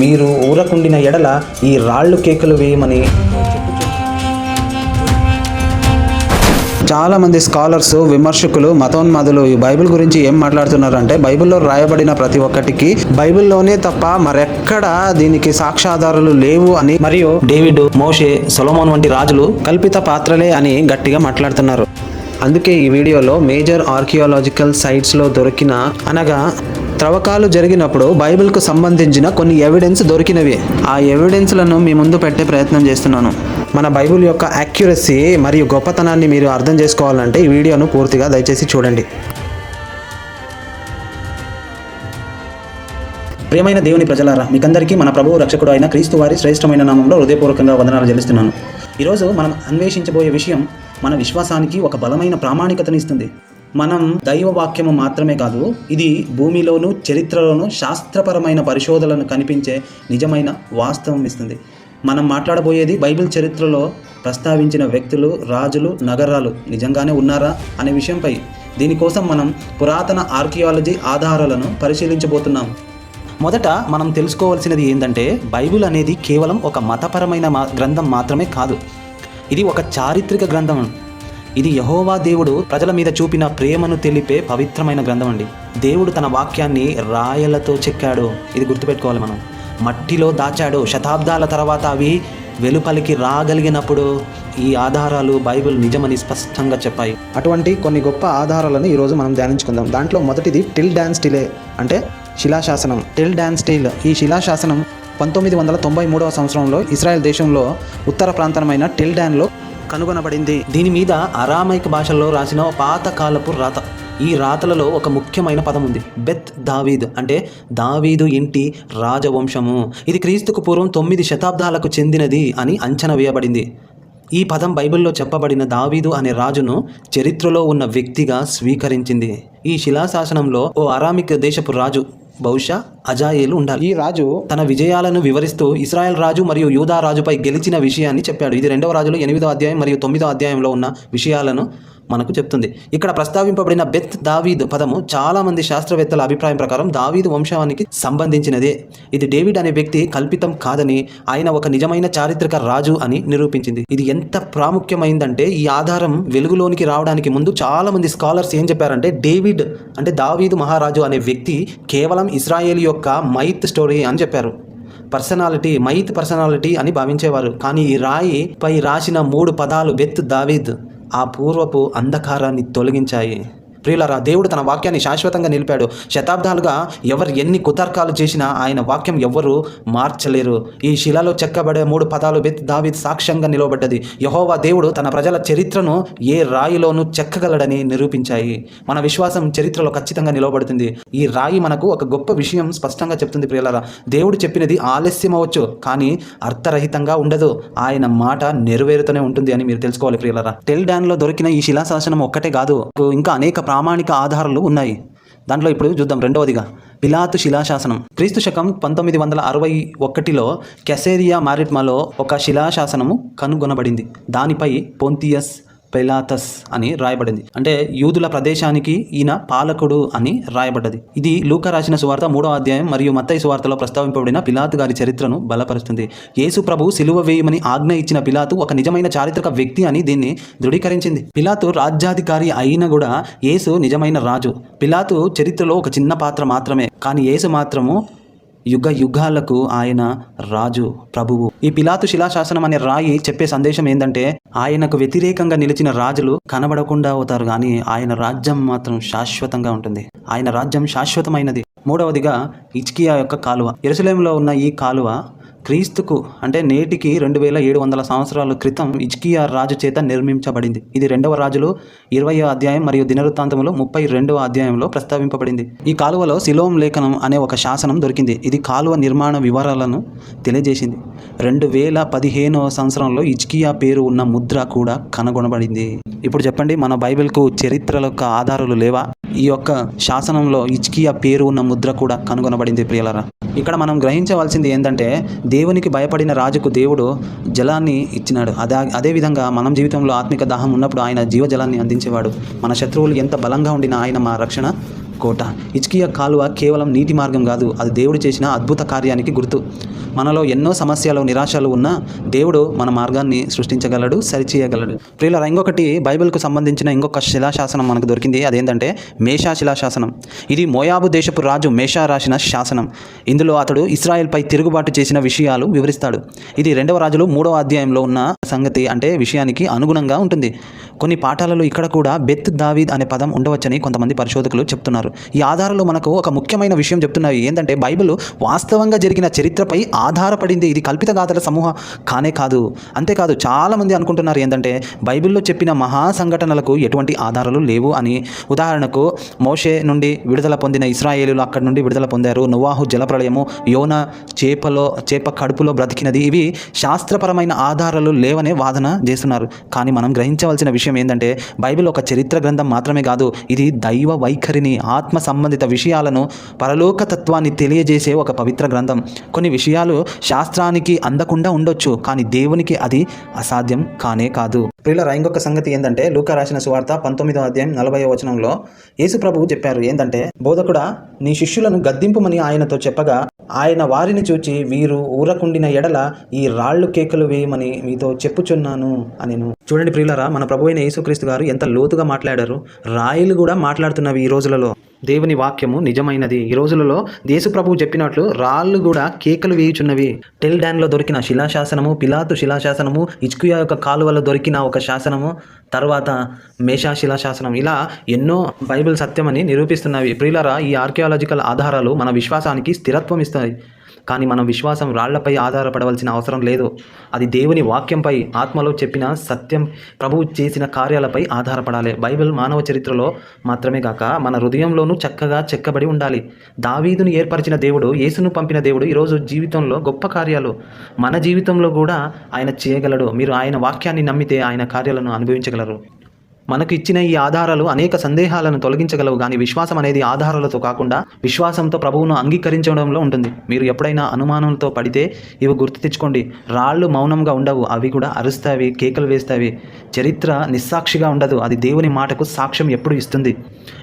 మీరు ఊరకుండిన ఎడల ఈ రాళ్ళు కేకలు వేయమని చాలామంది స్కాలర్స్ విమర్శకులు మతోన్మాదులు ఈ బైబిల్ గురించి ఏం మాట్లాడుతున్నారంటే బైబిల్లో రాయబడిన ప్రతి ఒక్కటికి బైబిల్లోనే తప్ప మరెక్కడ దీనికి సాక్ష్యాధారాలు లేవు అని మరియు డేవిడ్ మోషే సొలమోన్ వంటి రాజులు కల్పిత పాత్రలే అని గట్టిగా మాట్లాడుతున్నారు. అందుకే ఈ వీడియోలో మేజర్ ఆర్కియాలజికల్ సైట్స్లో దొరికిన అనగా త్రవ్వకాలు జరిగినప్పుడు బైబిల్కు సంబంధించిన కొన్ని ఎవిడెన్స్ దొరికినవి. ఆ ఎవిడెన్స్లను మీ ముందు పెట్టే ప్రయత్నం చేస్తున్నాను. మన బైబిల్ యొక్క యాక్యురసీ మరియు గొప్పతనాన్ని మీరు అర్థం చేసుకోవాలంటే ఈ వీడియోను పూర్తిగా దయచేసి చూడండి. ప్రియమైన దేవుని ప్రజలారా మీకందరికీ మన ప్రభువు రక్షకుడు అయిన క్రీస్తు వారి శ్రేష్టమైన నామంలో హృదయపూర్వకంగా వందనాలు చెల్లిస్తున్నాను. ఈరోజు మనం అన్వేషించబోయే విషయం మన విశ్వాసానికి ఒక బలమైన ప్రామాణికతను ఇస్తుంది. మనం దైవ వాక్యము మాత్రమే కాదు ఇది భూమిలోను చరిత్రలోను శాస్త్రపరమైన పరిశోధనలను కనిపించే నిజమైన వాస్తవం ఇస్తుంది. మనం మాట్లాడబోయేది బైబిల్ చరిత్రలో ప్రస్తావించిన వ్యక్తులు రాజులు నగరాలు నిజంగానే ఉన్నారా అనే విషయంపై. దీనికోసం మనం పురాతన ఆర్కియాలజీ ఆధారాలను పరిశీలించబోతున్నాం. మొదట మనం తెలుసుకోవాల్సినది ఏంటంటే బైబిల్ అనేది కేవలం ఒక మతపరమైన మా గ్రంథం మాత్రమే కాదు. ఇది ఒక చారిత్రక గ్రంథం. ఇది యహోవా దేవుడు ప్రజల మీద చూపిన ప్రేమను తెలిపే పవిత్రమైన గ్రంథం అండి దేవుడు తన వాక్యాన్ని రాయలతో చెక్కాడు. ఇది గుర్తుపెట్టుకోవాలి మనం. మట్టిలో దాచాడు. శతాబ్దాల తర్వాత అవి వెలుపలికి రాగలిగినప్పుడు ఈ ఆధారాలు బైబిల్ నిజమని స్పష్టంగా చెప్పాయి. అటువంటి కొన్ని గొప్ప ఆధారాలను ఈరోజు మనం ధ్యానించుకుందాం. దాంట్లో మొదటిది టిల్ డాన్స్ టిలే అంటే శిలాశాసనం. టిల్ డాన్స్ టిల్ ఈ శిలాశాసనం పంతొమ్మిది వందల తొంభై మూడవ సంవత్సరంలో ఇస్రాయెల్ దేశంలో ఉత్తర ప్రాంతమైన టిల్ డ్యాన్లో కనుగొనబడింది. దీని మీద అరామైక్ భాషల్లో రాసిన పాతకాలపు రాత. ఈ రాతలలో ఒక ముఖ్యమైన పదం ఉంది. బెత్ దావీద్ అంటే దావీదు ఇంటి రాజవంశము. ఇది క్రీస్తుకు పూర్వం తొమ్మిది శతాబ్దాలకు చెందినది అని అంచనా వేయబడింది. ఈ పదం బైబిల్లో చెప్పబడిన దావీదు అనే రాజును చరిత్రలో ఉన్న వ్యక్తిగా స్వీకరించింది. ఈ శిలాశాసనంలో ఓ అరామిక్ దేశపు రాజు బహుశా అజాయేలు ఉండాలి. ఈ రాజు తన విజయాలను వివరిస్తూ ఇస్రాయెల్ రాజు మరియు యూదా రాజుపై గెలిచిన విషయాన్ని చెప్పాడు. ఇది రెండవ రాజులో ఎనిమిదో అధ్యాయం మరియు తొమ్మిదో అధ్యాయంలో ఉన్న విషయాలను మనకు చెప్తుంది. ఇక్కడ ప్రస్తావింపబడిన బెత్ దావీద్ పదము చాలా మంది శాస్త్రవేత్తల అభిప్రాయం ప్రకారం దావీద్ వంశానికి సంబంధించినదే. ఇది డేవిడ్ అనే వ్యక్తి కల్పితం కాదని ఆయన ఒక నిజమైన చారిత్రక రాజు అని నిరూపించింది. ఇది ఎంత ప్రాముఖ్యమైందంటే ఈ ఆధారం వెలుగులోనికి రావడానికి ముందు చాలా మంది స్కాలర్స్ ఏం చెప్పారంటే డేవిడ్ అంటే దావీదు మహారాజు అనే వ్యక్తి కేవలం ఇస్రాయేల్ యొక్క మైత్ స్టోరీ అని చెప్పారు. పర్సనాలిటీ మైత్ పర్సనాలిటీ అని భావించేవారు. కానీ ఈ రాయి పై రాసిన మూడు పదాలు బెత్ దావీద్. ఆ పూర్వపు అంధకారాన్ని తొలగించాయి. ప్రియులరా దేవుడు తన వాక్యాన్ని శాశ్వతంగా నిలిపాడు. శతాబ్దాలుగా ఎవరు ఎన్ని కుతర్కాలు చేసినా ఆయన వాక్యం ఎవ్వరూ మార్చలేరు. ఈ శిలలో చెక్కబడే మూడు పదాలు బెత్ దావీద్ సాక్ష్యంగా నిలవబడ్డది. యహోవా దేవుడు తన ప్రజల చరిత్రను ఏ రాయిలోనూ చెక్కగలడని నిరూపించాయి. మన విశ్వాసం చరిత్రలో ఖచ్చితంగా నిలవబడుతుంది. ఈ రాయి మనకు ఒక గొప్ప విషయం స్పష్టంగా చెప్తుంది ప్రియులరా. దేవుడు చెప్పినది ఆలస్యం అవ్వచ్చు కానీ అర్థరహితంగా ఉండదు. ఆయన మాట నెరవేరుతూనే ఉంటుంది అని మీరు తెలుసుకోవాలి ప్రియులరా. టెల్ డాన్లో దొరికిన ఈ శిలాశాసనం ఒక్కటే కాదు ఇంకా అనేక ప్రామాణిక ఆధారాలు ఉన్నాయి. దాంట్లో ఇప్పుడు చూద్దాం రెండవదిగా. పిలాతు శిలాశాసనం. క్రీస్తు శకం పంతొమ్మిది వందల అరవై ఒకటిలో కెసేరియా మారిట్మాలో ఒక శిలాశాసనము కనుగొనబడింది. దానిపై పొంతియస్ పెలాతస్ అని రాయబడింది. అంటే యూదుల ప్రదేశానికి ఈయన పాలకుడు అని రాయబడ్డది. ఇది లూక రాసిన సువార్త మూడో అధ్యాయం మరియు మత్తయి సువార్తలో ప్రస్తావింపబడిన పిలాతు గారి చరిత్రను బలపరుస్తుంది. యేసు ప్రభు సిలువ వేయమని ఆజ్ఞ ఇచ్చిన పిలాతు ఒక నిజమైన చారిత్రక వ్యక్తి అని దీన్ని దృఢీకరించింది. పిలాతు రాజ్యాధికారి అయినా కూడా యేసు నిజమైన రాజు. పిలాతు చరిత్రలో ఒక చిన్న పాత్ర మాత్రమే. కానీ యేసు మాత్రము యుగ యుగాలకు ఆయన రాజు ప్రభువు. ఈ పిలాతు శిలాశాసనం అనే రాయి చెప్పే సందేశం ఏంటంటే ఆయనకు వ్యతిరేకంగా నిలిచిన రాజులు కనబడకుండా అవుతారు కానీ ఆయన రాజ్యం మాత్రం శాశ్వతంగా ఉంటుంది. ఆయన రాజ్యం శాశ్వతమైనది. మూడవదిగా ఇచ్కియా యొక్క కాలువ. ఎరుసలేంలో ఉన్న ఈ కాలువ క్రీస్తుకు అంటే నేటికి రెండు వేల ఏడు వందల సంవత్సరాల క్రితం ఇజ్కియా రాజు చేత నిర్మించబడింది. ఇది రెండవ రాజులు ఇరవై అధ్యాయం మరియు దినవృత్తాంతములో ముప్పై రెండవ అధ్యాయంలో ప్రస్తావింపబడింది. ఈ కాలువలో శిలోం లేఖనం అనే ఒక శాసనం దొరికింది. ఇది కాలువ నిర్మాణ వివరాలను తెలియజేసింది. రెండు వేల పదిహేనవ సంవత్సరంలో ఇజ్కియా పేరు ఉన్న ముద్ర కూడా కనుగొనబడింది. ఇప్పుడు చెప్పండి మన బైబిల్కు చరిత్రల యొక్క ఆధారాలు లేవా? ఈ యొక్క శాసనంలో ఇజ్కియా పేరు ఉన్న ముద్ర కూడా కనుగొనబడింది ప్రియులరా. ఇక్కడ మనం గ్రహించవలసింది ఏంటంటే దేవునికి భయపడిన రాజుకు దేవుడు జలాన్ని ఇచ్చినాడు. అదే అదేవిధంగా మనం జీవితంలో ఆత్మిక దాహం ఉన్నప్పుడు ఆయన జీవజలాన్ని అందించేవాడు. మన శత్రువులు ఎంత బలంగా ఉండినా ఆయన మా రక్షణ కోట. ఇచ్కియా కాలువ కేవలం నీటి మార్గం కాదు అది దేవుడు చేసిన అద్భుత కార్యానికి గుర్తు. మనలో ఎన్నో సమస్యలు నిరాశలు ఉన్నా దేవుడు మన మార్గాన్ని సృష్టించగలడు సరిచేయగలడు. ప్రియుల ఇంకొకటి బైబిల్కు సంబంధించిన ఇంకొక శిలాశాసనం మనకు దొరికింది. అదేంటంటే మేషా శిలాశాసనం. ఇది మోయాబు దేశపు రాజు మేషా రాసిన శాసనం. ఇందులో అతడు ఇస్రాయెల్పై తిరుగుబాటు చేసిన విషయాలు వివరిస్తాడు. ఇది రెండవ రాజులు మూడవ అధ్యాయంలో ఉన్న సంగతి అంటే విషయానికి అనుగుణంగా ఉంటుంది. కొన్ని పాఠాలలో ఇక్కడ కూడా బెత్ దావీద్ అనే పదం ఉండవచ్చని కొంతమంది పరిశోధకులు చెప్తున్నారు. ఈ ఆధారాలు మనకు ఒక ముఖ్యమైన విషయం చెప్తున్నాయి. ఏంటంటే బైబిల్ వాస్తవంగా జరిగిన చరిత్రపై ఆధారపడింది. ఇది కల్పిత గాథల సమూహ కానే కాదు. అంతేకాదు చాలామంది అనుకుంటున్నారు ఏంటంటే బైబిల్లో చెప్పిన మహా సంఘటనలకు ఎటువంటి ఆధారాలు లేవు అని. ఉదాహరణకు మోషే నుండి విడుదల పొందిన ఇస్రాయేలీలు అక్కడి నుండి విడుదల పొందారు. నువాహు జలప్రలయము యోన చేపలో చేప కడుపులో బ్రతికినది. ఇవి శాస్త్రపరమైన ఆధారాలు లేవనే వాదన చేస్తున్నారు. కానీ మనం గ్రహించవలసిన విషయం ఏంటంటే బైబిల్ ఒక చరిత్ర గ్రంథం మాత్రమే కాదు ఇది దైవ వైఖరిని ఆత్మ సంబంధిత విషయాలను పరలోక తత్వాన్ని తెలియజేసే ఒక పవిత్ర గ్రంథం. కొన్ని విషయాలు శాస్త్రానికి అందకుండా ఉండొచ్చు కానీ దేవునికి అది అసాధ్యం కానే కాదు. ప్రియుల ఇంకొక సంగతి ఏంటంటే లూకా రాసిన సువార్త పంతొమ్మిదో అధ్యాయం నలభై వచనంలో యేసు ప్రభువు చెప్పారు ఏంటంటే బోధకుడా నీ శిష్యులను గద్దింపుమని ఆయనతో చెప్పగా ఆయన వారిని చూచి వీరు ఊరకుండిన ఎడల ఈ రాళ్ళు కేకలు వేయమని మీతో చెప్పుచున్నాను అని చూడండి ప్రియులరా మన ప్రభు అయిన యేసుక్రీస్తు గారు ఎంత లోతుగా మాట్లాడారు. రాయిలు కూడా మాట్లాడుతున్నవి ఈ రోజులలో. దేవుని వాక్యము నిజమైనది. ఈ రోజులలో దేశ ప్రభువు చెప్పినట్లు రాళ్ళు కూడా కేకలు వేయుచున్నవి. టెల్ డ్యాన్లో దొరికిన శిలాశాసనము పిలాతు శిలాశాసనము ఇచ్కుయా యొక్క కాలువలో దొరికిన ఒక శాసనము తర్వాత మేషా శిలాశాసనం. ఇలా ఎన్నో బైబిల్ సత్యమని నిరూపిస్తున్నవి. ప్రియులరా ఈ ఆర్కియాలజికల్ ఆధారాలు మన విశ్వాసానికి స్థిరత్వం ఇస్తాయి. కానీ మనం విశ్వాసం రాళ్ళపై ఆధారపడవలసిన అవసరం లేదు. అది దేవుని వాక్యంపై ఆత్మలో చెప్పిన సత్యం ప్రభువు చేసిన కార్యాలపై ఆధారపడాలి. బైబిల్ మానవ చరిత్రలో మాత్రమే కాక మన హృదయంలోనూ చక్కగా చెక్కబడి ఉండాలి. దావీదును ఏర్పరిచిన దేవుడు యేసును పంపిన దేవుడు ఈరోజు జీవితంలో గొప్ప కార్యాలు. మన జీవితంలో కూడా ఆయన చేయగలడు. మీరు ఆయన వాక్యాన్ని నమ్మితే ఆయన కార్యాలను అనుభవించగలరు. మనకు ఇచ్చిన ఈ ఆధారాలు అనేక సందేహాలను తొలగించగలవు కానీ విశ్వాసం అనేది ఆధారాలతో కాకుండా విశ్వాసంతో ప్రభువును అంగీకరించడంలో ఉంటుంది. మీరు ఎప్పుడైనా అనుమానంతో పడితే ఇవి గుర్తు తెచ్చుకోండి. రాళ్ళు మౌనంగా ఉండవు అవి కూడా అరుస్తావి కేకలు వేస్తావి చరిత్ర నిస్సాక్షిగా ఉండదు. అది దేవుని మాటకు సాక్ష్యం ఎప్పుడు ఇస్తుంది.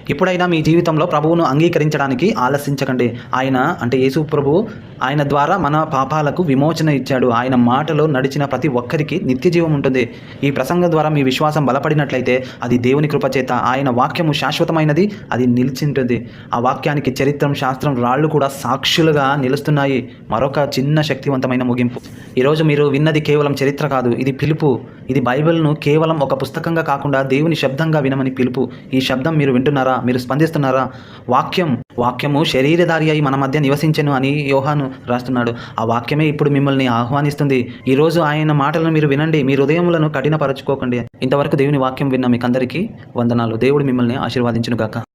ఎప్పుడైనా మీ జీవితంలో ప్రభువును అంగీకరించడానికి ఆలసించకండి. ఆయన అంటే యేసు ప్రభు ఆయన ద్వారా మన పాపాలకు విమోచన ఇచ్చాడు. ఆయన మాటలో నడిచిన ప్రతి ఒక్కరికి నిత్య జీవం ఉంటుంది. ఈ ప్రసంగం ద్వారా మీ విశ్వాసం బలపడినట్లయితే అది దేవుని కృప చేత ఆయన వాక్యము శాశ్వతమైనది అది నిలిచి ఉంటుంది ఆ వాక్యానికి చరిత్రం శాస్త్రం రాళ్ళు కూడా సాక్షులుగా నిలుస్తున్నాయి. మరొక చిన్న శక్తివంతమైన ముగింపు. ఈరోజు మీరు విన్నది కేవలం చరిత్ర కాదు ఇది పిలుపు. ఇది బైబిల్ను కేవలం ఒక పుస్తకంగా కాకుండా దేవుని శబ్దంగా వినమని పిలుపు. ఈ శబ్దం మీరు వింటున్నారా? మీరు స్పందిస్తున్నారా? వాక్యం వాక్యము శరీరధారి అయి మన మధ్య నివసించెను అని యోహాను రాస్తున్నాడు. ఆ వాక్యమే ఇప్పుడు మిమ్మల్ని ఆహ్వానిస్తుంది. ఈరోజు ఆయన మాటలను మీరు వినండి. మీ హృదయములను కఠినపరచుకోకండి. ఇంతవరకు దేవుని వాక్యం విన్న మీకు అందరికీ వందనాలు. దేవుడు మిమ్మల్ని ఆశీర్వాదించునుగాక.